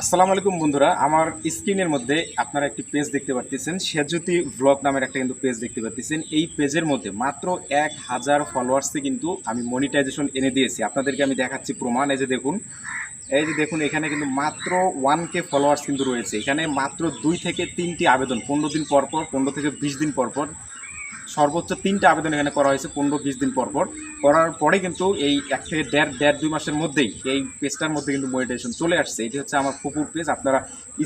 আসসালামু আলাইকুম বন্ধুরা, আমার স্ক্রিনের মধ্যে আপনারা একটি পেজ দেখতে পাচ্ছেন সেজুতি ব্লগ নামের একটা কিন্তু পেজ দেখতে পাচ্ছেন এই পেজের মধ্যে মাত্র এক হাজার ফলোয়ার্সে কিন্তু আমি মনিটাইজেশন এনে দিয়েছি। আপনাদেরকে আমি দেখাচ্ছি প্রমাণ, এই যে দেখুন, এই যে দেখুন, এখানে কিন্তু মাত্র ওয়ান কে ফলোয়ার্স কিন্তু রয়েছে। এখানে মাত্র দুই থেকে তিনটি আবেদন, পনেরো দিন পর পর, পনেরো থেকে বিশ দিন পর পর। সর্বোচ্চ তিনটা আবেদন এখানে করা হয়েছে, পনেরো বিশ দিন পর করার পরে কিন্তু এই এক থেকে দেড় দেড় দুই মাসের মধ্যেই এই পেজটার মধ্যে কিন্তু মনিটাইজেশন চলে আসছে। এটি হচ্ছে আমার ফুপুর পেজ আপনারা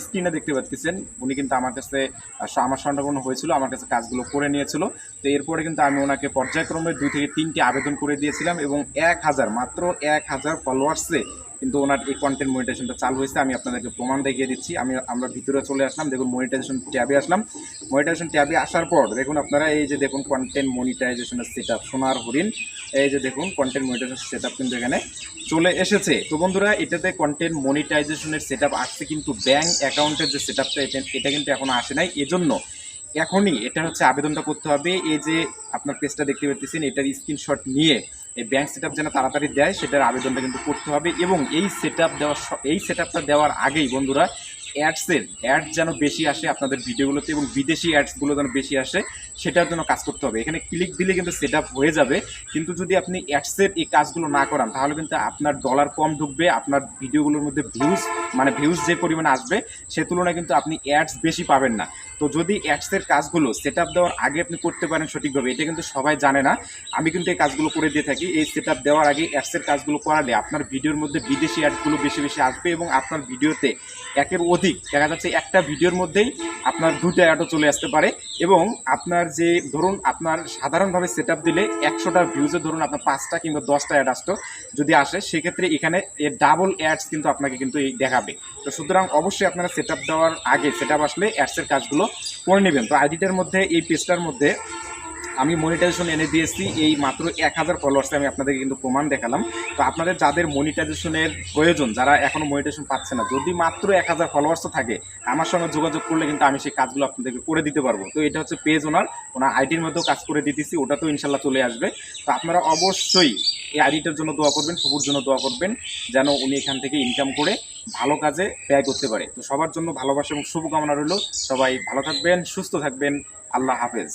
স্ক্রিনে দেখতে পাচ্ছেন। উনি কিন্তু আমার কাছে আমার সন্ধাপন্ন হয়েছিল, আমার কাছে কাজগুলো করে নিয়েছিল। তো এরপরে কিন্তু আমি ওনাকে পর্যায়ক্রমে দুই থেকে তিনটি আবেদন করে দিয়েছিলাম এবং এক হাজার, মাত্র এক হাজার ফলোয়ার্সে কিন্তু ওনার এই কন্টেন্ট মনিটাইজেশনটা চালু হয়েছে। আমি আপনাদেরকে প্রমাণ দেখিয়ে দিচ্ছি। আমি, আমরা ভিতরে চলে আসলাম, দেখুন মনিটাইজেশন ট্যাবে আসলাম। মনিটাইজেশন ট্যাবে আসার পর, দেখুন আপনারা এই যে দেখুন কন্টেন্ট মনিটাইজেশনের সেট আপ সোনার হরিণ, এই যে দেখুন কন্টেন্ট মনিটাইজেশন সেট আপ কিন্তু এখানে চলে এসেছে। তো বন্ধুরা, এটাতে কন্টেন্ট মনিটাইজেশনের সেট আপ আসছে কিন্তু ব্যাঙ্ক অ্যাকাউন্টের যে সেট আপটা এটা কিন্তু এখনও আসে নাই। এজন্য এখনই এটা হচ্ছে আবেদনটা করতে হবে। এই যে আপনার পেজটা দেখতে পাচ্ছেন, এটার স্ক্রিনশট নিয়ে এই ব্যাংক সেট যেন তাড়াতাড়ি দেয়, সেটার আবেদনটা কিন্তু করতে হবে। এবং এই সেট দেওয়ার এই সেট দেওয়ার আগেই বন্ধুরা অ্যাডসের অ্যাড যেন বেশি আসে আপনাদের ভিডিওগুলোতে এবং বিদেশি অ্যাডসগুলো যেন বেশি আসে, সেটার জন্য কাজ করতে হবে। এখানে ক্লিক দিলে কিন্তু সেট হয়ে যাবে। কিন্তু যদি আপনি অ্যাডসের এই কাজগুলো না করান, তাহলে কিন্তু আপনার ডলার কম ঢুকবে, আপনার ভিডিওগুলোর মধ্যে ভিউজ মানে ভিউজ যে পরিমাণ আসবে, সে তুলনায় কিন্তু আপনি অ্যাডস বেশি পাবেন না। তো যদি অ্যাডসের কাজগুলো সেট দেওয়ার আগে আপনি করতে পারেন সঠিকভাবে, এটা কিন্তু সবাই জানে না। আমি কিন্তু এই কাজগুলো করে দিয়ে থাকি। এই সেট দেওয়ার আগে অ্যাডসের কাজগুলো করালে আপনার ভিডিওর মধ্যে বিদেশি অ্যাডসগুলো বেশি বেশি আসবে এবং আপনার ভিডিওতে একের অধিক, দেখা যাচ্ছে একটা ভিডিওর মধ্যেই আপনার দুটো অ্যাডও চলে আসতে পারে এবং আপনার যে ধরুন আপনার সাধারণভাবে সেট দিলে একশোটা ভিউজে ধরুন আপনার পাঁচটা কিংবা দশটা অ্যাড আসতো, যদি আসে, সেক্ষেত্রে এখানে এর ডাবল অ্যাডস কিন্তু আপনাকে কিন্তু এই দেখাবে। তো সুতরাং অবশ্যই আপনারা সেট দেওয়ার আগে সেট আসলে অ্যাডসের কাজগুলো করে নেবেন। তো আইডিটার মধ্যে, এই পেজটার মধ্যে আমি মনিটাইজেশন এনে দিয়েছি। এই মাত্র এক হাজার ফলোয়ার্সে আমি আপনাদেরকে কিন্তু প্রমাণ দেখালাম। তো আপনাদের যাদের মনিটাইজেশনের প্রয়োজন, যারা এখনও মনিটাইজেশন পাচ্ছে না, যদি মাত্র এক হাজার ফলোয়ার্সও থাকে, আমার সঙ্গে যোগাযোগ করলে কিন্তু আমি সেই কাজগুলো আপনাদেরকে করে দিতে পারব। তো এটা হচ্ছে পেজ ওনার ওনার আইডির মধ্যেও কাজ করে দিতেছি, ওটা তো ইনশাল্লাহ চলে আসবে। তো আপনারা অবশ্যই এই আইডিটার জন্য দোয়া করবেন ফুপুর জন্য দোয়া করবেন, যেন উনি এখান থেকে ইনকাম করে ভালো কাজে ব্যয় করতে পারে। তো সবার জন্য ভালোবাসা এবং শুভকামনা রইল। সবাই ভালো থাকবেন, সুস্থ থাকবেন। আল্লাহ হাফেজ।